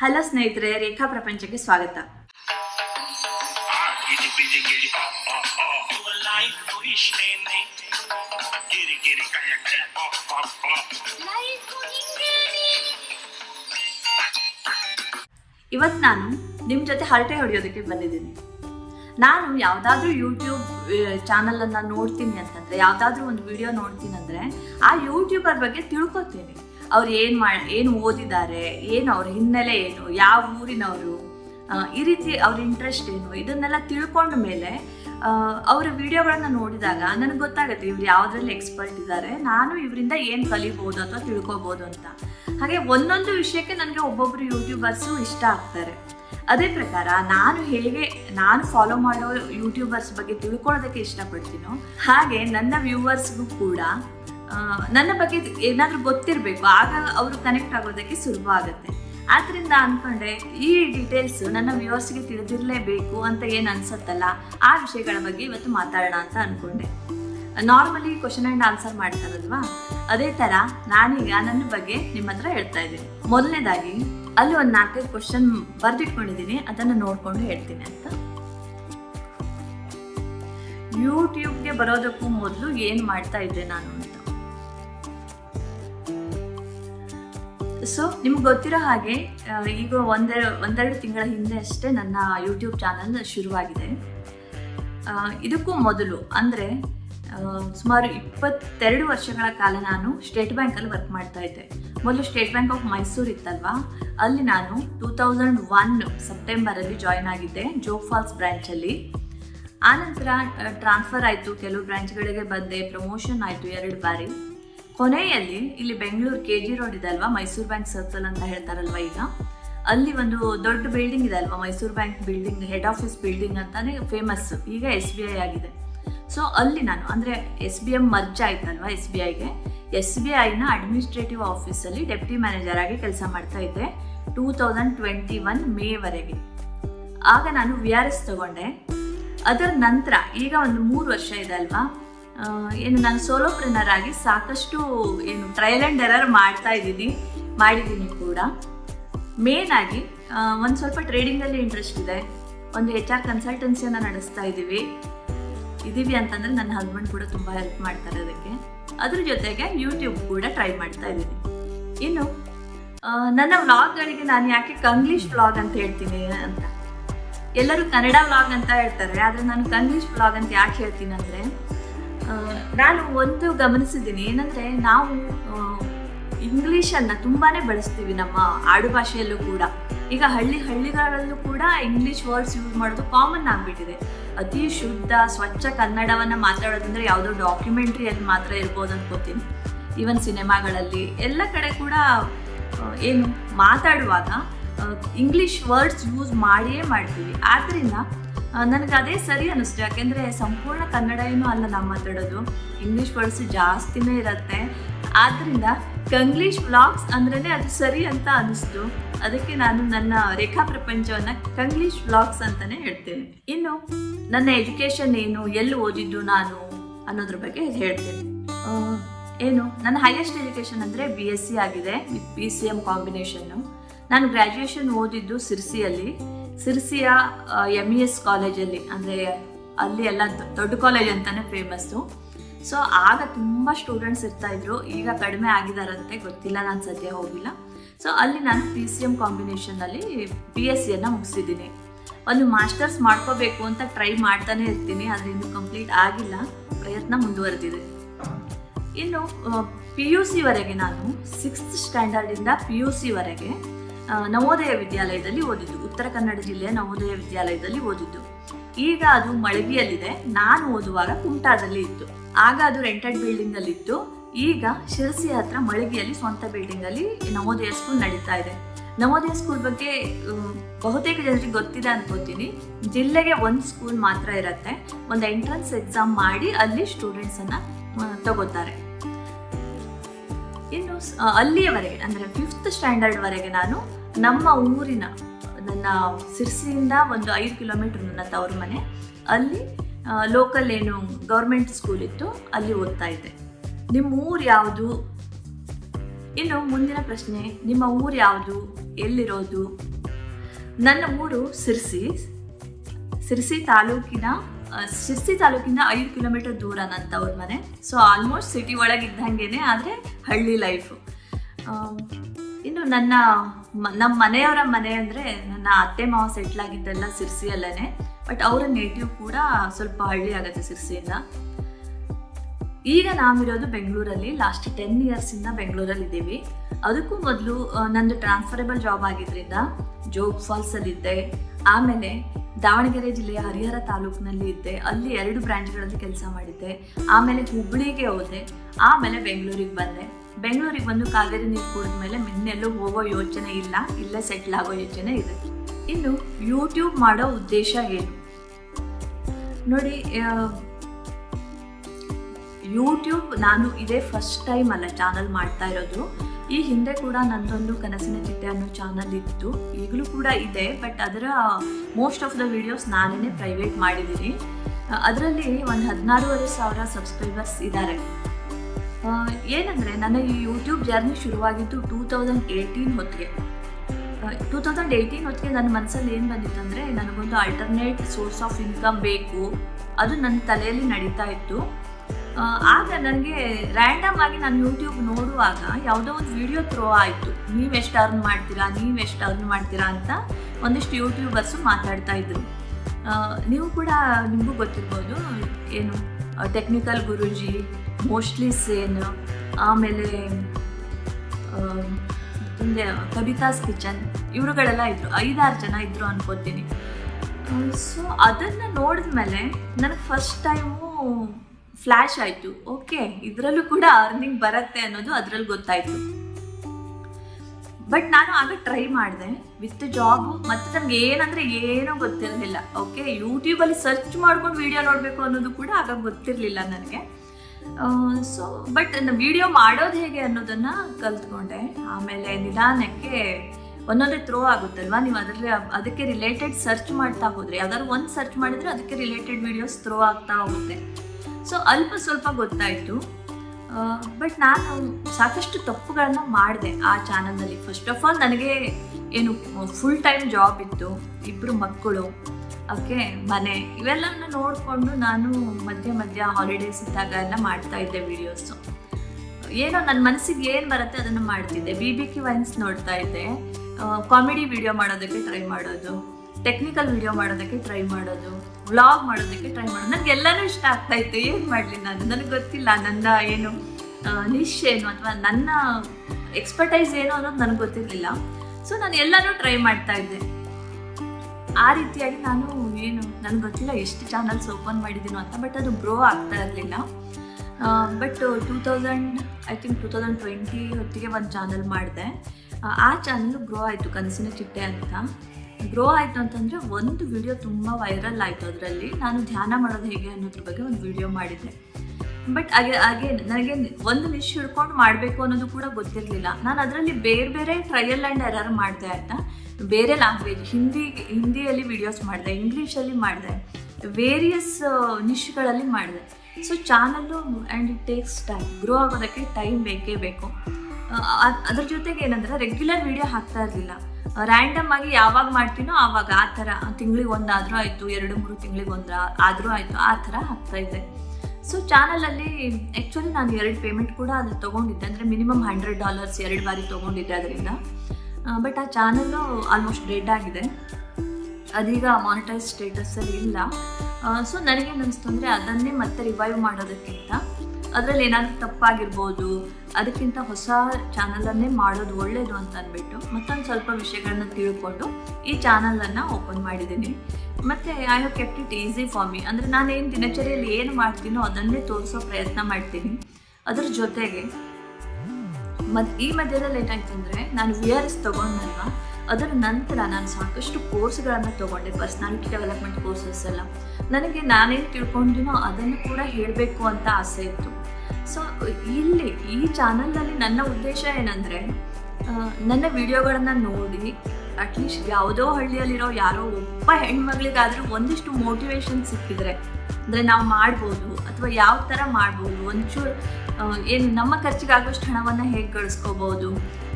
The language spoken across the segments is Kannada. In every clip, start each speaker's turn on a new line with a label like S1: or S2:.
S1: ಹಲೋ ಸ್ನೇಹಿತರೆ, ರೇಖಾ ಪ್ರಪಂಚಕ್ಕೆ ಸ್ವಾಗತ. ಇವತ್ತು ನಾನು ನಿಮ್ಮ ಜೊತೆ ಹರಟೆ ಹೊಡೆಯೋದಕ್ಕೆ ಬಂದಿದ್ದೀನಿ ನಾನು ಯಾವುದಾದ್ರೂ ಯೂಟ್ಯೂಬ್ ಚಾನಲನ್ನು ನೋಡ್ತೀನಿ ಅಂತಂದ್ರೆ, ಯಾವುದಾದ್ರೂ ಒಂದು ವಿಡಿಯೋ ನೋಡ್ತೀನಿ ಅಂದ್ರೆ, ಆ ಯೂಟ್ಯೂಬರ್ ಬಗ್ಗೆ ತಿಳ್ಕೊತೀನಿ ಅವ್ರು ಏನು ಮಾ, ಏನು ಓದಿದ್ದಾರೆ, ಏನು ಅವ್ರ ಹಿನ್ನೆಲೆ ಏನು, ಯಾವ ಊರಿನವರು ಈ ರೀತಿ ಅವ್ರ ಇಂಟ್ರೆಸ್ಟ್ ಏನು, ಇದನ್ನೆಲ್ಲ ತಿಳ್ಕೊಂಡ ಮೇಲೆ ಅವರ ವಿಡಿಯೋಗಳನ್ನ ನೋಡಿದಾಗ ನನಗೆ ಗೊತ್ತಾಗುತ್ತೆ ಇವ್ರು ಯಾವುದ್ರಲ್ಲಿ ಎಕ್ಸ್ಪರ್ಟ್ ಇದ್ದಾರೆ ನಾನು ಇವರಿಂದ ಏನು ಕಲಿಬೋದು ಅಥವಾ ತಿಳ್ಕೊಬೋದು ಅಂತ. ಹಾಗೆ ಒಂದೊಂದು ವಿಷಯಕ್ಕೆ ನನಗೆ ಒಬ್ಬೊಬ್ಬರು ಯೂಟ್ಯೂಬರ್ಸು ಇಷ್ಟ ಆಗ್ತಾರೆ. ಅದೇ ಪ್ರಕಾರ ನಾನು ಹೇಗೆ, ನಾನು ಫಾಲೋ ಮಾಡೋ ಯೂಟ್ಯೂಬರ್ಸ್ ಬಗ್ಗೆ ತಿಳ್ಕೊಳ್ಳೋದಕ್ಕೆ ಇಷ್ಟಪಡ್ತೀನೋ, ಹಾಗೆ ನನ್ನ ವ್ಯೂವರ್ಸ್ಗೂ ಕೂಡ ನನ್ನ ಬಗ್ಗೆ ಏನಾದರೂ ಗೊತ್ತಿರಬೇಕು, ಆಗ ಅವರು ಕನೆಕ್ಟ್ ಆಗೋದಕ್ಕೆ ಸುಲಭ ಆಗುತ್ತೆ. ಆದ್ರಿಂದ ಅನ್ಕೊಂಡೆ, ಈ ಡೀಟೇಲ್ಸ್ ನನ್ನ ವ್ಯೂವರ್ಸ್ಗೆ ತಿಳಿದಿರಲೇಬೇಕು ಅಂತ ಏನು ಅನ್ಸತ್ತಲ್ಲ, ಆ ವಿಷಯಗಳ ಬಗ್ಗೆ ಇವತ್ತು ಮಾತಾಡೋಣ ಅಂತ ಅಂದ್ಕೊಂಡೆ ನಾರ್ಮಲಿ ಕ್ವಶನ್ ಆ್ಯಂಡ್ ಆನ್ಸರ್ ಮಾಡ್ತಾರಲ್ವಾ? ಅದೇ ಥರ ನಾನೀಗ ನನ್ನ ಬಗ್ಗೆ ನಿಮ್ಮ ಹತ್ರ ಹೇಳ್ತಾ ಇದ್ದೀನಿ. ಮೊದಲನೇದಾಗಿ, ಅಲ್ಲಿ ಒಂದು ನಾಲ್ಕೈದು ಕ್ವಶನ್ ಬರೆದಿಟ್ಕೊಂಡಿದ್ದೀನಿ, ಅದನ್ನು ನೋಡ್ಕೊಂಡು ಹೇಳ್ತೀನಿ ಅಂತ. ಯೂಟ್ಯೂಬ್ಗೆ ಬರೋದಕ್ಕೂ ಮೊದಲು ಏನು ಮಾಡ್ತಾ ಇದ್ದೆ ನಾನು? ಸೊ ನಿಮ್ಗೆ ಗೊತ್ತಿರೋ ಹಾಗೆ ಈಗ ಒಂದೆ, ಒಂದೆರಡು ತಿಂಗಳ ಹಿಂದೆ ಅಷ್ಟೇ ನನ್ನ ಯೂಟ್ಯೂಬ್ ಚಾನಲ್ ಶುರುವಾಗಿದೆ. ಇದಕ್ಕೂ ಮೊದಲು, ಅಂದರೆ ಸುಮಾರು ಇಪ್ಪತ್ತೆರಡು ವರ್ಷಗಳ ಕಾಲ ನಾನು ಸ್ಟೇಟ್ ಬ್ಯಾಂಕಲ್ಲಿ ವರ್ಕ್ ಮಾಡ್ತಾ ಇದ್ದೆ. ಮೊದಲು ಸ್ಟೇಟ್ ಬ್ಯಾಂಕ್ ಆಫ್ ಮೈಸೂರು ಇತ್ತಲ್ವಾ? ಅಲ್ಲಿ ನಾನು ಟೂ ತೌಸಂಡ್ ಒನ್ ಸೆಪ್ಟೆಂಬರಲ್ಲಿ ಜಾಯಿನ್ ಆಗಿದ್ದೆ, ಜೋಗ್ ಫಾಲ್ಸ್ ಬ್ರ್ಯಾಂಚಲ್ಲಿ ಆನಂತರ ಟ್ರಾನ್ಸ್ಫರ್ ಆಯಿತು, ಕೆಲವು ಬ್ರ್ಯಾಂಚ್ಗಳಿಗೆ ಬಂದೆ ಪ್ರಮೋಷನ್ ಆಯಿತು ಎರಡು ಬಾರಿ. ಕೊನೆಯಲ್ಲಿ ಇಲ್ಲಿ ಬೆಂಗಳೂರು ಕೆ ಜಿ ರೋಡ್ ಇದೆ ಅಲ್ವಾ? ಮೈಸೂರು ಬ್ಯಾಂಕ್ ಸರ್ಕಲ್ ಅಂತ ಹೇಳ್ತಾರಲ್ವಾ ಈಗ? ಅಲ್ಲಿ ಒಂದು ದೊಡ್ಡ ಬಿಲ್ಡಿಂಗ್ ಇದೆ ಅಲ್ವಾ? Mysuru bank building head office building ಅಂತಾನೆ ಫೇಮಸ್ ಈಗ ಎಸ್ ಬಿ ಐ ಆಗಿದೆ. ಸೊ ಅಲ್ಲಿ ನಾನು, ಅಂದರೆ ಎಸ್ ಬಿ ಎಂ ಮರ್ಜ್ ಆಯ್ತಲ್ವಾ ಎಸ್ ಬಿ ಐಗೆ ಎಸ್ ಬಿ ಐನ ಅಡ್ಮಿನಿಸ್ಟ್ರೇಟಿವ್ ಆಫೀಸಲ್ಲಿ ಡೆಪ್ಟಿ ಮ್ಯಾನೇಜರ್ ಆಗಿ ಕೆಲಸ ಮಾಡ್ತಾ ಇದ್ದೆ ಟೂ ತೌಸಂಡ್ ಟ್ವೆಂಟಿ ಒನ್ ಮೇವರೆಗೆ. ಆಗ ನಾನು ವಿ ಆರ್ ಎಸ್ ತಗೊಂಡೆ. ಅದರ ನಂತರ ಈಗ ಒಂದು ಮೂರು ವರ್ಷ ಇದೆ ಅಲ್ವಾ? ಏನು, ನಾನು ಸೋಲೋ ಸೋಲೋಪ್ರಿನರ್ ಆಗಿ ಸಾಕಷ್ಟು, ಏನು ಟ್ರಯಲ್ ಆ್ಯಂಡ್ ಎರರ್ ಮಾಡ್ತಾ ಇದ್ದೀನಿ, ಮಾಡಿದ್ದೀನಿ ಕೂಡ. ಮೇನ್ ಆಗಿ ಒಂದು ಸ್ವಲ್ಪ ಟ್ರೇಡಿಂಗಲ್ಲಿ ಇಂಟ್ರೆಸ್ಟ್ ಇದೆ. ಒಂದು ಹೆಚ್ ಆರ್ ಕನ್ಸಲ್ಟೆನ್ಸಿಯನ್ನು ನಡೆಸ್ತಾ ಇದ್ದೀವಿ. ಇದ್ದೀವಿ ಅಂತಂದರೆ ನನ್ನ ಹಸ್ಬೆಂಡ್ ಕೂಡ ತುಂಬ ಹೆಲ್ಪ್ ಮಾಡ್ತಾರೆ ಅದಕ್ಕೆ. ಅದ್ರ ಜೊತೆಗೆ ಯೂಟ್ಯೂಬ್ ಕೂಡ ಟ್ರೈ ಮಾಡ್ತಾ ಇದ್ದೀನಿ. ಇನ್ನು ನನ್ನ ವ್ಲಾಗ್ಗಳಿಗೆ ನಾನು ಯಾಕೆ ಕಂಗ್ಲೀಷ್ ವ್ಲಾಗ್ ಅಂತ ಹೇಳ್ತೀನಿ ಅಂತ. ಎಲ್ಲರೂ ಕನ್ನಡ ವ್ಲಾಗ್ ಅಂತ ಹೇಳ್ತಾರೆ, ಆದರೆ ನಾನು ಕಂಗ್ಲೀಷ್ ವ್ಲಾಗ್ ಅಂತ ಯಾಕೆ ಹೇಳ್ತೀನಿ ಅಂದರೆ ನಾನು ಒಂದು ಗಮನಿಸಿದ್ದೀನಿ, ಏನಂದರೆ ನಾವು ಇಂಗ್ಲೀಷನ್ನು ತುಂಬಾ ಬಳಸ್ತೀವಿ ನಮ್ಮ ಆಡುಭಾಷೆಯಲ್ಲೂ ಕೂಡ. ಈಗ ಹಳ್ಳಿ ಹಳ್ಳಿಗಳಲ್ಲೂ ಕೂಡ ಇಂಗ್ಲೀಷ್ ವರ್ಡ್ಸ್ ಯೂಸ್ ಮಾಡೋದು ಕಾಮನ್ ಆಗಿಬಿಟ್ಟಿದೆ. ಅತಿ ಶುದ್ಧ, ಸ್ವಚ್ಛ ಕನ್ನಡವನ್ನು ಮಾತಾಡೋದಂದ್ರೆ ಯಾವುದೋ ಡಾಕ್ಯುಮೆಂಟ್ರಿಯಲ್ಲಿ ಮಾತ್ರ ಇರ್ಬೋದು ಅನ್ಕೋತೀನಿ ಈವನ್ ಸಿನಿಮಾಗಳಲ್ಲಿ ಎಲ್ಲ ಕಡೆ ಕೂಡ ಏನು ಮಾತಾಡುವಾಗ ಇಂಗ್ಲೀಷ್ ವರ್ಡ್ಸ್ ಯೂಸ್ ಮಾಡಿಯೇ ಮಾಡ್ತೀವಿ. ಆದ್ದರಿಂದ ನನಗೆ ಅದೇ ಸರಿ ಅನ್ನಿಸ್ತು ಯಾಕೆಂದರೆ ಸಂಪೂರ್ಣ ಕನ್ನಡ ಏನೂ ಅಲ್ಲ ನಾವು ಮಾತಾಡೋದು. ಇಂಗ್ಲೀಷ್ ವರ್ಡ್ಸ್ ಜಾಸ್ತಿನೇ ಇರುತ್ತೆ. ಆದ್ದರಿಂದ ಕಂಗ್ಲೀಷ್ ವ್ಲಾಗ್ಸ್ ಅಂದ್ರೇ ಅದು ಸರಿ ಅಂತ ಅನಿಸ್ತು. ಅದಕ್ಕೆ ನಾನು ನನ್ನ ರೇಖಾ ಪ್ರಪಂಚವನ್ನು ಕಂಗ್ಲೀಷ್ ವ್ಲಾಗ್ಸ್ ಅಂತಲೇ ಹೇಳ್ತೇನೆ. ಇನ್ನು, ನನ್ನ ಎಜುಕೇಷನ್ ಏನು, ಎಲ್ಲಿ ಓದಿದ್ದು ನಾನು ಅನ್ನೋದ್ರ ಬಗ್ಗೆ ಹೇಳ್ತೇನೆ. ಏನು, ನನ್ನ ಹೈಯೆಸ್ಟ್ ಎಜುಕೇಷನ್ ಅಂದರೆ ಬಿ ಎಸ್ ಸಿ ಆಗಿದೆ. ವಿತ್ ಪಿ ಸಿ ಎಂ ಕಾಂಬಿನೇಷನ್ನು ನಾನು ಗ್ರ್ಯಾಜುಯೇಷನ್ ಓದಿದ್ದು ಸಿರ್ಸಿಯಲ್ಲಿ. ಸಿರ್ಸಿಯ ಎಂ ಇ ಎಸ್ ಕಾಲೇಜಲ್ಲಿ ಅಂದರೆ ಅಲ್ಲಿ ಎಲ್ಲ ದೊಡ್ಡ ಕಾಲೇಜ್ ಅಂತಲೇ ಫೇಮಸ್ಸು ಸೊ ಆಗ ತುಂಬ ಸ್ಟೂಡೆಂಟ್ಸ್ ಇರ್ತಾಯಿದ್ರು ಈಗ ಕಡಿಮೆ ಆಗಿದಾರಂತೆ, ಗೊತ್ತಿಲ್ಲ, ನಾನು ಸದ್ಯ ಹೋಗಿಲ್ಲ. ಸೊ ಅಲ್ಲಿ ನಾನು ಪಿ ಸಿ ಎಂ ಕಾಂಬಿನೇಷನಲ್ಲಿ ಬಿ ಎಸ್ ಸಿಯನ್ನು ಮುಗಿಸಿದ್ದೀನಿ. ಒಂದು ಮಾಸ್ಟರ್ಸ್ ಮಾಡ್ಕೋಬೇಕು ಅಂತ ಟ್ರೈ ಮಾಡ್ತಾನೆ ಇರ್ತೀನಿ. ಆದರೆ ಇನ್ನು ಕಂಪ್ಲೀಟ್ ಆಗಿಲ್ಲ. ಪ್ರಯತ್ನ ಮುಂದುವರೆದಿದೆ. ಇನ್ನು ಪಿ ಯು ಸಿವರೆಗೆ ನಾನು ಸಿಕ್ಸ್ತ್ ಸ್ಟ್ಯಾಂಡರ್ಡಿಂದ ಪಿ ಯು ಸಿವರೆಗೆ ನವೋದಯ ವಿದ್ಯಾಲಯದಲ್ಲಿ ಓದಿದ್ದು. ಉತ್ತರ ಕನ್ನಡ ಜಿಲ್ಲೆಯ ನವೋದಯ ವಿದ್ಯಾಲಯದಲ್ಲಿ ಓದಿದ್ದು. ಈಗ ಅದು ಮಳವಿಯಲ್ಲಿದೆ. ನಾನು ಓದುವಾಗ ಕುಮಟಾದಲ್ಲಿ ಇತ್ತು. ಆಗ ಅದು ರೆಂಟೆಡ್ ಬಿಲ್ಡಿಂಗ್ ಅಲ್ಲಿ ಇತ್ತು. ಈಗ ಶಿರಸಿ ಹತ್ರ ಮಳಗಿಯಲ್ಲಿ ಸ್ವಂತ ಬಿಲ್ಡಿಂಗ್ ಅಲ್ಲಿ ನವೋದಯ ಸ್ಕೂಲ್ ನಡೀತಾ ಇದೆ. ನವೋದಯ ಸ್ಕೂಲ್ ಬಗ್ಗೆ ಬಹುತೇಕ ಜನರಿಗೆ ಗೊತ್ತಿದೆ ಅನ್ಕೋತೀನಿ ಜಿಲ್ಲೆಗೆ ಒಂದು ಸ್ಕೂಲ್ ಮಾತ್ರ ಇರುತ್ತೆ. ಒಂದು ಎಂಟ್ರೆನ್ಸ್ ಎಕ್ಸಾಮ್ ಮಾಡಿ ಅಲ್ಲಿ ಸ್ಟೂಡೆಂಟ್ಸ್ ಅನ್ನ ತಗೋತಾರೆ. ಇನ್ನು ಅಲ್ಲಿಯವರೆಗೆ, ಅಂದರೆ ಫಿಫ್ತ್ ಸ್ಟ್ಯಾಂಡರ್ಡ್ವರೆಗೆ ನಾನು ನಮ್ಮ ಊರಿನ, ನನ್ನ ಸಿರ್ಸಿಯಿಂದ ಒಂದು ಐದು ಕಿಲೋಮೀಟರ್ ನನ್ನ ತವರು ಮನೆ. ಅಲ್ಲಿ ಲೋಕಲ್ ಏನು ಗೌರ್ಮೆಂಟ್ ಸ್ಕೂಲ್ ಇತ್ತು, ಅಲ್ಲಿ ಓದ್ತಾ ಇದ್ದೆ. ನಿಮ್ಮ ಊರು ಯಾವುದು? ಇನ್ನು ಮುಂದಿನ ಪ್ರಶ್ನೆ, ನಿಮ್ಮ ಊರು ಯಾವುದು? ಎಲ್ಲಿರೋದು? ನನ್ನ ಊರು ಸಿರ್ಸಿ. ಸಿರ್ಸಿ ತಾಲೂಕಿನ ಸಿರ್ಸಿ ತಾಲೂಕಿಂದ ಐದು ಕಿಲೋಮೀಟರ್ ದೂರ ನನ್ನ ತವ್ರ ಮನೆ. ಸೊ ಆಲ್ಮೋಸ್ಟ್ ಸಿಟಿ ಒಳಗಿದ್ದಂಗೆ ಆದರೆ ಹಳ್ಳಿ ಲೈಫು ಇನ್ನು ನನ್ನ ನಮ್ಮ ಮನೆಯವರ ಮನೆ ಅಂದರೆ ನನ್ನ ಅತ್ತೆ ಮಾವ ಸೆಟ್ಲ್ ಆಗಿದ್ದೆಲ್ಲ ಸಿರ್ಸಿಯಲ್ಲೇ ಬಟ್ ಅವರ ನೇಟಿವ್ ಕೂಡ ಸ್ವಲ್ಪ ಹಳ್ಳಿ ಆಗುತ್ತೆ ಸಿರ್ಸಿಯಿಂದ. ಈಗ ನಾವಿರೋದು ಬೆಂಗಳೂರಲ್ಲಿ ಲಾಸ್ಟ್ ಟೆನ್ ಇಯರ್ಸಿಂದ ಬೆಂಗಳೂರಲ್ಲಿ ಇದ್ದೀವಿ ಅದಕ್ಕೂ ಮೊದಲು ನಂದು ಟ್ರಾನ್ಸ್ಫರೇಬಲ್ ಜಾಬ್ ಆಗಿದ್ರಿಂದ ಜೋಗ್ ಫಾಲ್ಸಲ್ಲಿದ್ದೆ ಆಮೇಲೆ ದಾವಣಗೆರೆ ಜಿಲ್ಲೆಯ ಹರಿಹರ ತಾಲೂಕಿನಲ್ಲಿ ಇದ್ದೆ. ಅಲ್ಲಿ ಎರಡು ಬ್ರಾಂಚ್ಗಳಲ್ಲಿ ಕೆಲಸ ಮಾಡಿದ್ದೆ. ಆಮೇಲೆ ಹುಬ್ಳಿಗೆ ಹೋದೆ. ಆಮೇಲೆ ಬೆಂಗಳೂರಿಗೆ ಬಂದೆ. ಬೆಂಗಳೂರಿಗೆ ಬಂದು ಕಾವೇರಿ ನೀರು ಕುಡಿದ ಮೇಲೆ ಮಿನ್ನೆಲ್ಲೂ ಹೋಗೋ ಯೋಚನೆ ಇಲ್ಲ, ಇಲ್ಲೇ ಸೆಟ್ಲ್ ಆಗೋ ಯೋಚನೆ ಇದೆ. ಇನ್ನು ಯೂಟ್ಯೂಬ್ ಮಾಡೋ ಉದ್ದೇಶ ಏನು? ನೋಡಿ ಯೂಟ್ಯೂಬ್ ನಾನು ಇದೇ ಫಸ್ಟ್ ಟೈಮ್ ಅಲ್ಲ ಚಾನಲ್ ಮಾಡ್ತಾ ಇರೋದು. ಈ ಹಿಂದೆ ಕೂಡ ನಂದೊಂದು ಕನಸಿನ ಚಿಟ್ಟೆ ಅನ್ನೋ ಚಾನಲ್ ಇತ್ತು. ಈಗಲೂ ಕೂಡ ಇದೆ ಬಟ್ ಅದರ ಮೋಸ್ಟ್ ಆಫ್ ದ ವಿಡಿಯೋಸ್ ನಾನೇ ಪ್ರೈವೇಟ್ ಮಾಡಿದ್ದೀನಿ. ಅದರಲ್ಲಿ ಒಂದು ಹದಿನಾರೂವರೆ ಸಾವಿರ ಸಬ್ಸ್ಕ್ರೈಬರ್ಸ್ ಇದ್ದಾರೆ ಏನಂದರೆ ನನ್ನ ಈ ಯೂಟ್ಯೂಬ್ ಜರ್ನಿ ಶುರುವಾಗಿದ್ದು ಟೂ ತೌಸಂಡ್ ಏಯ್ಟೀನ್ ಹೊತ್ತಿಗೆ. ಟೂ ತೌಸಂಡ್ ಏಯ್ಟೀನ್ ಹೊತ್ತಿಗೆ ನನ್ನ ಮನಸ್ಸಲ್ಲಿ ಏನು ಬಂದಿತ್ತಂದರೆ ನನಗೊಂದು ಆಲ್ಟರ್ನೇಟ್ ಸೋರ್ಸ್ ಆಫ್ ಇನ್ಕಮ್ ಬೇಕು. ಅದು ನನ್ನ ತಲೆಯಲ್ಲಿ ನಡೀತಾ ಇತ್ತು. ಆಗ ನನಗೆ ರ್ಯಾಂಡಮ್ ಆಗಿ ನಾನು ಯೂಟ್ಯೂಬ್ ನೋಡುವಾಗ ಯಾವುದೋ ಒಂದು ವಿಡಿಯೋ ಥ್ರೋ ಆಯಿತು. ನೀವೆಷ್ಟು ಅರ್ನ್ ಮಾಡ್ತೀರಾ ನೀವೆಷ್ಟು ಅರ್ನ್ ಮಾಡ್ತೀರಾ ಅಂತ ಒಂದಿಷ್ಟು ಯೂಟ್ಯೂಬರ್ಸು ಮಾತಾಡ್ತಾ ಇದ್ರು. ನೀವು ಕೂಡ ನಿಮಗೂ ಗೊತ್ತಿರ್ಬೋದು, ಏನು ಟೆಕ್ನಿಕಲ್ ಗುರೂಜಿ ಮೋಸ್ಟ್ಲಿ ಸೇನ್ ಆಮೇಲೆ ಮುಂದೆ ಕವಿತಾಸ್ ಕಿಚನ್ ಇವರುಗಳೆಲ್ಲ ಇದ್ರು, ಐದಾರು ಜನ ಇದ್ರು ಅನ್ಕೋತೀನಿ. ಸೊ ಅದನ್ನು ನೋಡಿದ್ಮೇಲೆ ನನಗೆ ಫಸ್ಟ್ ಟೈಮು ಫ್ಲ್ಯಾಶ್ ಆಯಿತು. ಓಕೆ ಇದರಲ್ಲೂ ಕೂಡ ಅರ್ನಿಂಗ್ ಬರುತ್ತೆ ಅನ್ನೋದು ಅದರಲ್ಲಿ ಗೊತ್ತಾಯಿತು. ಬಟ್ ನಾನು ಆಗ ಟ್ರೈ ಮಾಡಿದೆ ವಿತ್ ಜಾಬು ಮತ್ತು ನನಗೆ ಏನಂದರೆ ಏನೂ ಗೊತ್ತಿರಲಿಲ್ಲ. ಓಕೆ ಯೂಟ್ಯೂಬಲ್ಲಿ ಸರ್ಚ್ ಮಾಡ್ಕೊಂಡು ವಿಡಿಯೋ ನೋಡಬೇಕು ಅನ್ನೋದು ಕೂಡ ಆಗ ಗೊತ್ತಿರಲಿಲ್ಲ ನನಗೆ. ಸೊ ಬಟ್ ವಿಡಿಯೋ ಮಾಡೋದು ಹೇಗೆ ಅನ್ನೋದನ್ನು ಕಲ್ತ್ಕೊಂಡೆ. ಆಮೇಲೆ ನಿಧಾನಕ್ಕೆ ಒಂದೊಂದೇ ಥ್ರೋ ಆಗುತ್ತಲ್ವಾ? ನೀವು ಅದರಲ್ಲಿ ಅದಕ್ಕೆ ರಿಲೇಟೆಡ್ ಸರ್ಚ್ ಮಾಡ್ತಾ ಹೋದರೆ, ಯಾವ್ದಾದ್ರು ಒಂದು ಸರ್ಚ್ ಮಾಡಿದರೆ ಅದಕ್ಕೆ ರಿಲೇಟೆಡ್ ವಿಡಿಯೋಸ್ ಥ್ರೋ ಆಗ್ತಾ ಹೋಗುತ್ತೆ. ಸೊ ಅಲ್ಪ ಸ್ವಲ್ಪ ಗೊತ್ತಾಯಿತು. ಬಟ್ ನಾನು ಸಾಕಷ್ಟು ತಪ್ಪುಗಳನ್ನ ಮಾಡಿದೆ ಆ ಚಾನಲ್ನಲ್ಲಿ ಫಸ್ಟ್ ಆಫ್ ಆಲ್ ನನಗೆ ಏನು ಫುಲ್ ಟೈಮ್ ಜಾಬ್ ಇತ್ತು. ಇಬ್ಬರು ಮಕ್ಕಳು. ಓಕೆ, ಮನೆ. ಇವೆಲ್ಲವನ್ನು ನೋಡಿಕೊಂಡು ನಾನು ಮಧ್ಯ ಮಧ್ಯ ಹಾಲಿಡೇಸ್ ಇದ್ದಾಗ ಎಲ್ಲ ಮಾಡ್ತಾ ಇದ್ದೆ ವಿಡಿಯೋಸು ಏನೋ ನನ್ನ ಮನಸ್ಸಿಗೆ ಏನು ಬರುತ್ತೆ ಅದನ್ನು ಮಾಡ್ತಿದ್ದೆ. ಬಿ ಬಿ ಕಿ ವೈನ್ಸ್ ನೋಡ್ತಾ ಇದ್ದೆ. ಕಾಮಿಡಿ ವಿಡಿಯೋ ಮಾಡೋದಕ್ಕೆ ಟ್ರೈ ಮಾಡೋದು. ಟೆಕ್ನಿಕಲ್ ವಿಡಿಯೋ ಮಾಡೋದಕ್ಕೆ ಟ್ರೈ ಮಾಡೋದು. ವ್ಲಾಗ್ ಮಾಡೋದಕ್ಕೆ ಟ್ರೈ ಮಾಡೋದು. ನನಗೆ ಎಲ್ಲನೂ ಇಷ್ಟ ಆಗ್ತಾ ಇತ್ತು. ಏನು ಮಾಡಲಿ ನಾನು? ನನಗೆ ಗೊತ್ತಿಲ್ಲ ನನ್ನ ಏನು ನಿಶ್ ಏನು ಅಥವಾ ನನ್ನ ಎಕ್ಸ್ಪರ್ಟೈಸ್ ಏನು ಅನ್ನೋದು ನನಗೆ ಗೊತ್ತಿರಲಿಲ್ಲ. ಸೊ ನಾನು ಎಲ್ಲನೂ ಟ್ರೈ ಮಾಡ್ತಾ ಇದ್ದೆ. ಆ ರೀತಿಯಾಗಿ ನಾನು ಏನು ನನಗೆ ಗೊತ್ತಿಲ್ಲ ಎಷ್ಟು ಚಾನಲ್ಸ್ ಓಪನ್ ಮಾಡಿದ್ದೀನೋ ಅಂತ ಬಟ್ ಅದು ಗ್ರೋ ಆಗ್ತಾ ಇರಲಿಲ್ಲ. But two thousand I think two thousand twenty ಹೊತ್ತಿಗೆ ಒಂದು ಚಾನಲ್ ಮಾಡಿದೆ. ಆ ಚಾನಲ್ ಗ್ರೋ ಆಯಿತು, ಕನಸಿನ ಚಿಟ್ಟೆ ಅಂತ. ಗ್ರೋ ಆಯಿತು ಅಂತಂದರೆ ಒಂದು ವಿಡಿಯೋ ತುಂಬ ವೈರಲ್ ಆಯಿತು ಅದರಲ್ಲಿ. ನಾನು ಧ್ಯಾನ ಮಾಡೋದು ಹೇಗೆ ಅನ್ನೋದ್ರ ಬಗ್ಗೆ ಒಂದು ವಿಡಿಯೋ ಮಾಡಿದ್ದೆ. ಬಟ್ ಹಾಗೆ ಹಾಗೆ ನನಗೆ ಒಂದು ನಿಶ್ ಹಿಡ್ಕೊಂಡು ಮಾಡಬೇಕು ಅನ್ನೋದು ಕೂಡ ಗೊತ್ತಿರಲಿಲ್ಲ. ನಾನು ಅದರಲ್ಲಿ ಬೇರೆ ಬೇರೆ ಟ್ರಯಲ್ ಆ್ಯಂಡ್ ಎರರ್ ಮಾಡಿದೆ ಆಯಿತಾ ಬೇರೆ ಲ್ಯಾಂಗ್ವೇಜ್ ಹಿಂದಿ, ಹಿಂದಿಯಲ್ಲಿ ವಿಡಿಯೋಸ್ ಮಾಡಿದೆ ಇಂಗ್ಲೀಷಲ್ಲಿ ಮಾಡಿದೆ ವೇರಿಯಸ್ ನಿಶ್ಗಳಲ್ಲಿ ಮಾಡಿದೆ. So channel and it takes time grow ಆಗೋದಕ್ಕೆ ಟೈಮ್ ಬೇಕೇ ಬೇಕು. ಅದ್ರ ಜೊತೆಗೆ ಏನಂದ್ರೆ ರೆಗ್ಯುಲರ್ ವಿಡಿಯೋ ಹಾಕ್ತಾ ಇರಲಿಲ್ಲ. ರ್ಯಾಂಡಮ್ ಆಗಿ ಯಾವಾಗ ಮಾಡ್ತೀನೋ ಆವಾಗ ಆ ಥರ, ತಿಂಗಳಿಗೆ ಒಂದಾದರೂ ಆಯಿತು, ಎರಡು, ಮೂರು ತಿಂಗಳಿಗೆ ಒಂದು ಆದರೂ ಆಯಿತು, ಆ ಥರ ಹಾಕ್ತಾ ಇದ್ದೆ. ಸೊ ಚಾನಲಲ್ಲಿ ಆ್ಯಕ್ಚುಲಿ ನಾನು ಎರಡು ಪೇಮೆಂಟ್ ಕೂಡ ಅಲ್ಲಿ ತೊಗೊಂಡಿದ್ದೆ. ಅಂದರೆ ಮಿನಿಮಮ್ ಹಂಡ್ರೆಡ್ ಡಾಲರ್ಸ್ ಎರಡು ಬಾರಿ ತೊಗೊಂಡಿದ್ದೆ ಅದರಿಂದ. ಬಟ್ ಆ ಚಾನಲ್ಲು ಆಲ್ಮೋಸ್ಟ್ ಡೆಡ್ ಆಗಿದೆ. ಅದೀಗ ಮಾನಿಟೈಸ್ ಸ್ಟೇಟಸಲ್ಲಿ ಇಲ್ಲ. ಸೊ ನನಗೇನು ಅನಿಸ್ತು ಅಂದರೆ ಅದನ್ನೇ ಮತ್ತೆ ರಿವೈವ್ ಮಾಡೋದಕ್ಕಿಂತ ಅದರಲ್ಲಿ ಏನಾದರೂ ತಪ್ಪಾಗಿರ್ಬೋದು, ಅದಕ್ಕಿಂತ ಹೊಸ ಚಾನಲನ್ನೇ ಮಾಡೋದು ಒಳ್ಳೆಯದು ಅಂತ ಅಂದ್ಬಿಟ್ಟು ಮತ್ತೊಂದು ಸ್ವಲ್ಪ ವಿಷಯಗಳನ್ನ ತಿಳ್ಕೊಂಡು ಈ ಚಾನಲನ್ನು ಓಪನ್ ಮಾಡಿದ್ದೀನಿ. ಮತ್ತು I have kept it easy for me ಅಂದರೆ ನಾನು ಏನು ದಿನಚರಿಯಲ್ಲಿ ಏನು ಮಾಡ್ತೀನೋ ಅದನ್ನೇ ತೋರಿಸೋ ಪ್ರಯತ್ನ ಮಾಡ್ತೀನಿ. ಅದ್ರ ಜೊತೆಗೆ ಮತ್ತು ಈ ಮಧ್ಯದಲ್ಲಿ ಏನಾಯ್ತು ಅಂದರೆ ನಾನು ವಿ ಆರ್ ಎಸ್ ತೊಗೊಂಡಲ್ವ ಅದರ ನಂತರ ನಾನು ಸಾಕಷ್ಟು ಕೋರ್ಸ್ಗಳನ್ನು ತೊಗೊಂಡೆ ಪರ್ಸ್ನಾಲಿಟಿ ಡೆವಲಪ್ಮೆಂಟ್ ಕೋರ್ಸಸ್ ಎಲ್ಲ. ನನಗೆ ನಾನೇನು ತಿಳ್ಕೊಂಡಿನೋ ಅದನ್ನು ಕೂಡ ಹೇಳಬೇಕು ಅಂತ ಆಸೆ ಇತ್ತು. ಸೊ ಇಲ್ಲಿ ಈ ಚಾನಲ್ನಲ್ಲಿ ನನ್ನ ಉದ್ದೇಶ ಏನಂದರೆ ನನ್ನ ವಿಡಿಯೋಗಳನ್ನು ನೋಡಿ ಅಟ್ಲೀಸ್ಟ್ ಯಾವುದೋ ಹಳ್ಳಿಯಲ್ಲಿರೋ ಯಾರೋ ಒಬ್ಬ ಹೆಣ್ಮಗಳಿಗಾದರೂ ಒಂದಿಷ್ಟು ಮೋಟಿವೇಶನ್ ಸಿಕ್ಕಿದ್ರೆ ಅಂದರೆ ನಾವು ಮಾಡ್ಬೋದು ಅಥವಾ ಯಾವ ಥರ ಮಾಡ್ಬೋದು, ಒಂಚೂರು ಏನು ನಮ್ಮ ಖರ್ಚಿಗಾಗೋಷ್ಟು ಹಣವನ್ನು ಹೇಗೆ ಗಳಿಸ್ಕೋಬೋದು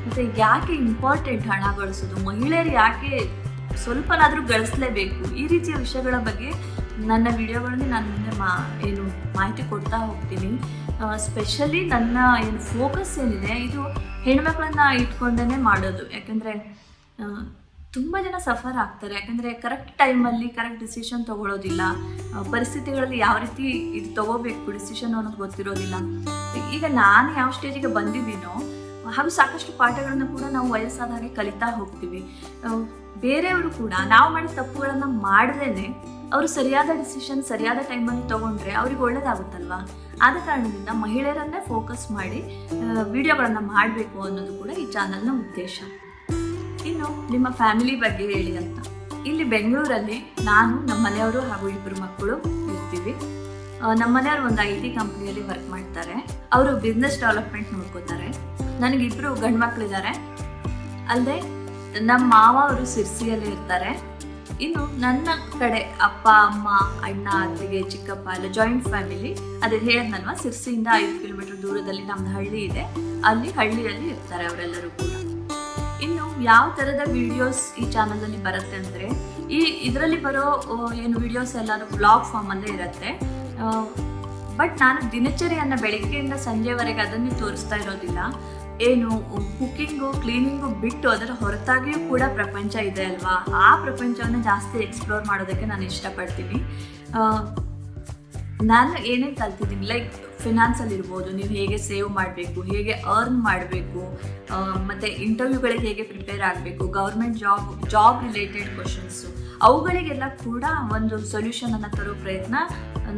S1: ಮತ್ತು ಯಾಕೆ ಇಂಪಾರ್ಟೆಂಟ್ ಹಣ ಗಳಿಸೋದು ಮಹಿಳೆಯರು ಯಾಕೆ ಸ್ವಲ್ಪನಾದರೂ ಗಳಿಸಲೇಬೇಕು, ಈ ರೀತಿಯ ವಿಷಯಗಳ ಬಗ್ಗೆ ನನ್ನ ವಿಡಿಯೋಗಳಲ್ಲಿ ನಾನು ಮುಂದೆ ಮಾ, ಏನು ಮಾಹಿತಿ ಕೊಡ್ತಾ ಹೋಗ್ತೀನಿ. ಸ್ಪೆಷಲಿ ನನ್ನ ಏನು ಫೋಕಸ್ ಏನಿದೆ, ಇದು ಹೆಣ್ಮಕ್ಳನ್ನ ಇಟ್ಕೊಂಡೇ ಮಾಡೋದು. ಯಾಕಂದರೆ ತುಂಬ ಜನ ಸಫರ್ ಆಗ್ತಾರೆ. ಯಾಕಂದರೆ ಕರೆಕ್ಟ್ ಟೈಮಲ್ಲಿ ಕರೆಕ್ಟ್ ಡಿಸಿಷನ್ ತೊಗೊಳೋದಿಲ್ಲ. ಪರಿಸ್ಥಿತಿಗಳಲ್ಲಿ ಯಾವ ರೀತಿ ಇದು ತೊಗೋಬೇಕು ಡಿಸಿಷನ್ ಅನ್ನೋದು ಗೊತ್ತಿರೋದಿಲ್ಲ. ಈಗ ನಾನು ಯಾವ ಸ್ಟೇಜಿಗೆ ಬಂದಿದ್ದೀನೋ, ಹಾಗೂ ಸಾಕಷ್ಟು ಪಾಠಗಳನ್ನು ಕೂಡ ನಾವು ವಯಸ್ಸಾದ ಹಾಗೆ ಕಲಿತಾ ಹೋಗ್ತೀವಿ. ಬೇರೆಯವರು ಕೂಡ ನಾವು ಮಾಡಿದ ತಪ್ಪುಗಳನ್ನು ಮಾಡದೇನೆ ಅವರು ಸರಿಯಾದ ಡಿಸಿಷನ್ ಸರಿಯಾದ ಟೈಮಲ್ಲಿ ತೊಗೊಂಡ್ರೆ ಅವ್ರಿಗೆ ಒಳ್ಳೇದಾಗುತ್ತಲ್ವಾ? ಆದ ಕಾರಣದಿಂದ ಮಹಿಳೆಯರನ್ನೇ ಫೋಕಸ್ ಮಾಡಿ ವಿಡಿಯೋಗಳನ್ನು ಮಾಡಬೇಕು ಅನ್ನೋದು ಕೂಡ ಈ ಚಾನಲ್ನ ಉದ್ದೇಶ. ಇನ್ನು ನಿಮ್ಮ ಫ್ಯಾಮಿಲಿ ಬಗ್ಗೆ ಹೇಳಿ ಅಂತ. ಇಲ್ಲಿ ಬೆಂಗಳೂರಲ್ಲಿ ನಾನು, ನಮ್ಮ ಮನೆಯವರು ಹಾಗೂ ಇಬ್ಬರು ಮಕ್ಕಳು ಇರ್ತೀವಿ. ನಮ್ಮ ಮನೆಯವರು ಒಂದು ಐ ಟಿ ಕಂಪ್ನಿಯಲ್ಲಿ ವರ್ಕ್ ಮಾಡ್ತಾರೆ. ಅವರು ಬಿಸ್ನೆಸ್ ಡೆವಲಪ್ಮೆಂಟ್ ನೋಡ್ಕೋತಾರೆ. ನನಗಿಬ್ಬರು ಗಂಡು ಮಕ್ಕಳಿದ್ದಾರೆ ಅಲ್ಲದೆ ನಮ್ಮ ಮಾವ ಅವರು ಸಿರ್ಸಿಯಲ್ಲಿ ಇರ್ತಾರೆ. ಇನ್ನು ನನ್ನ ಕಡೆ ಅಪ್ಪ, ಅಮ್ಮ, ಅಣ್ಣ, ಅತ್ತಿಗೆ, ಚಿಕ್ಕಪ್ಪ ಎಲ್ಲ ಜಾಯಿಂಟ್ ಫ್ಯಾಮಿಲಿ ಅದೇ ಹೇಳಿದ್ನಲ್ವಾ ಸಿರ್ಸಿಯಿಂದ ಐದು ಕಿಲೋಮೀಟರ್ ದೂರದಲ್ಲಿ ನಮ್ದು ಹಳ್ಳಿ ಇದೆ. ಅಲ್ಲಿ ಹಳ್ಳಿಯಲ್ಲಿ ಇರ್ತಾರೆ ಅವರೆಲ್ಲರೂ ಕೂಡ. ಯಾವ ತರದ ವಿಡಿಯೋಸ್ ಈ ಚಾನಲಲ್ಲಿ ಬರುತ್ತೆ ಅಂದ್ರೆ, ಈ ಇದರಲ್ಲಿ ಬರೋ ಏನು ವಿಡಿಯೋಸ್ ಎಲ್ಲಾನು ಬ್ಲಾಗ್ ಫಾರ್ಮ್ ಅಲ್ಲೇ ಇರುತ್ತೆ. ಬಟ್ ನಾನು ದಿನಚರಿಯನ್ನ ಬೆಳಗ್ಗೆಯಿಂದ ಸಂಜೆವರೆಗೆ ಅದನ್ನೇ ತೋರಿಸ್ತಾ ಇರೋದಿಲ್ಲ. ಏನು ಕುಕ್ಕಿಂಗು ಕ್ಲೀನಿಂಗು ಬಿಟ್ಟು ಅದರ ಹೊರತಾಗಿಯೂ ಕೂಡ ಪ್ರಪಂಚ ಇದೆ ಅಲ್ವಾ? ಆ ಪ್ರಪಂಚವನ್ನು ಜಾಸ್ತಿ ಎಕ್ಸ್ಪ್ಲೋರ್ ಮಾಡೋದಕ್ಕೆ ನಾನು ಇಷ್ಟಪಡ್ತೀನಿ. ನಾನು ಏನೇನು ಕಲ್ತಿದ್ದೀನಿ ಲೈಕ್ ಫಿನಾನ್ಸಲ್ಲಿ ಇರ್ಬೋದು ನೀವು ಹೇಗೆ ಸೇವ್ ಮಾಡಬೇಕು, ಹೇಗೆ ಅರ್ನ್ ಮಾಡಬೇಕು ಮತ್ತು ಇಂಟರ್ವ್ಯೂಗಳಿಗೆ ಹೇಗೆ ಪ್ರಿಪೇರ್ ಆಗಬೇಕು government job job related questions ಅವುಗಳಿಗೆಲ್ಲ ಕೂಡ ಒಂದು ಸೊಲ್ಯೂಷನನ್ನು ತರೋ ಪ್ರಯತ್ನ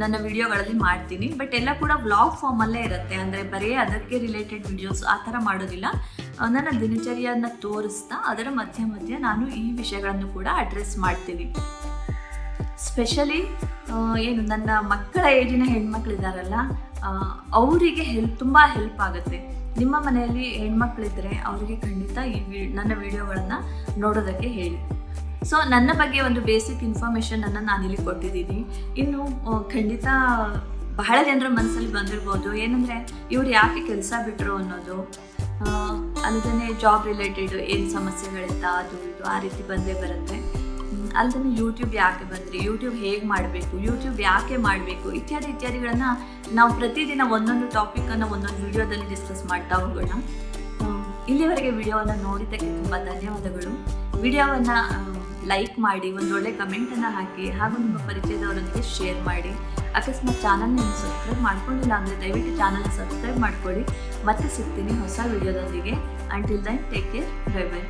S1: ನನ್ನ ವಿಡಿಯೋಗಳಲ್ಲಿ ಮಾಡ್ತೀನಿ. ಬಟ್ ಎಲ್ಲ ಕೂಡ ವ್ಲಾಗ್ ಫಾರ್ಮಲ್ಲೇ ಇರುತ್ತೆ. ಅಂದರೆ ಬರೀ ಅದಕ್ಕೆ ರಿಲೇಟೆಡ್ ವಿಡಿಯೋಸ್ ಆ ಥರ ಮಾಡೋದಿಲ್ಲ. ನನ್ನ ದಿನಚರಿಯನ್ನು ತೋರಿಸ್ತಾ ಅದರ ಮಧ್ಯೆ ಮಧ್ಯೆ ನಾನು ಈ ವಿಷಯಗಳನ್ನು ಕೂಡ ಅಡ್ರೆಸ್ ಮಾಡ್ತೀನಿ. ಸ್ಪೆಷಲಿ ಏನು ನನ್ನ ಮಕ್ಕಳ ಏಜಿನ ಹೆಣ್ಮಕ್ಳಿದಾರಲ್ಲ ಅವರಿಗೆ ಹೆಲ್ಪ್ ತುಂಬ ಹೆಲ್ಪ್ ಆಗುತ್ತೆ. ನಿಮ್ಮ ಮನೆಯಲ್ಲಿ ಹೆಣ್ಮಕ್ಳಿದ್ರೆ ಅವರಿಗೆ ಖಂಡಿತ ಈ ನನ್ನ ವಿಡಿಯೋಗಳನ್ನು ನೋಡೋದಕ್ಕೆ ಹೇಳಿ. ಸೊ ನನ್ನ ಬಗ್ಗೆ ಒಂದು ಬೇಸಿಕ್ ಇನ್ಫಾರ್ಮೇಷನನ್ನು ನಾನಿಲ್ಲಿ ಕೊಟ್ಟಿದ್ದೀನಿ. ಇನ್ನು ಖಂಡಿತ ಬಹಳ ಜನರ ಮನಸ್ಸಲ್ಲಿ ಬಂದಿರ್ಬೋದು. ಏನಂದರೆ, ಇವ್ರು ಯಾಕೆ ಕೆಲಸ ಬಿಟ್ಟರು ಅನ್ನೋದು ಅಲ್ಲದೇ ಜಾಬ್ ರಿಲೇಟೆಡ್ ಏನು ಸಮಸ್ಯೆಗಳಿತ್ತ, ಅದು ಇದು, ಆ ರೀತಿ ಬಂದೇ ಬರುತ್ತೆ. ಅಲ್ಲದೆ ಯೂಟ್ಯೂಬ್ ಯಾಕೆ ಬಂದ್ರಿ? ಯೂಟ್ಯೂಬ್ ಹೇಗೆ ಮಾಡಬೇಕು? ಯೂಟ್ಯೂಬ್ ಯಾಕೆ ಮಾಡಬೇಕು? ಇತ್ಯಾದಿ ಇತ್ಯಾದಿಗಳನ್ನು ನಾವು ಪ್ರತಿದಿನ ಒಂದೊಂದು ಟಾಪಿಕನ್ನು ಒಂದೊಂದು ವಿಡಿಯೋದಲ್ಲಿ ಡಿಸ್ಕಸ್ ಮಾಡ್ತಾ ಹೋಗೋಣ. ಇಲ್ಲಿವರೆಗೆ ವಿಡಿಯೋವನ್ನು ನೋಡಿದ್ದಕ್ಕೆ ತುಂಬ ಧನ್ಯವಾದಗಳು. ವಿಡಿಯೋವನ್ನು ಲೈಕ್ ಮಾಡಿ ಒಂದೊಳ್ಳೆ ಕಮೆಂಟನ್ನು ಹಾಕಿ, ಹಾಗೂ ನಿಮ್ಮ ಪರಿಚಯದವರೊಂದಿಗೆ ಶೇರ್ ಮಾಡಿ. ಅಕಸ್ಮಾತ್ ಚಾನಲ್ನ ನೀವು ಸಬ್ಸ್ಕ್ರೈಬ್ ಮಾಡ್ಕೊಂಡಿಲ್ಲ ಅಂದರೆ ದಯವಿಟ್ಟು ಚಾನಲ್ನ ಸಬ್ಸ್ಕ್ರೈಬ್ ಮಾಡ್ಕೊಳ್ಳಿ. ಮತ್ತೆ ಸಿಗ್ತೀನಿ ಹೊಸ ವಿಡಿಯೋದೊಂದಿಗೆ. Until then take care bye bye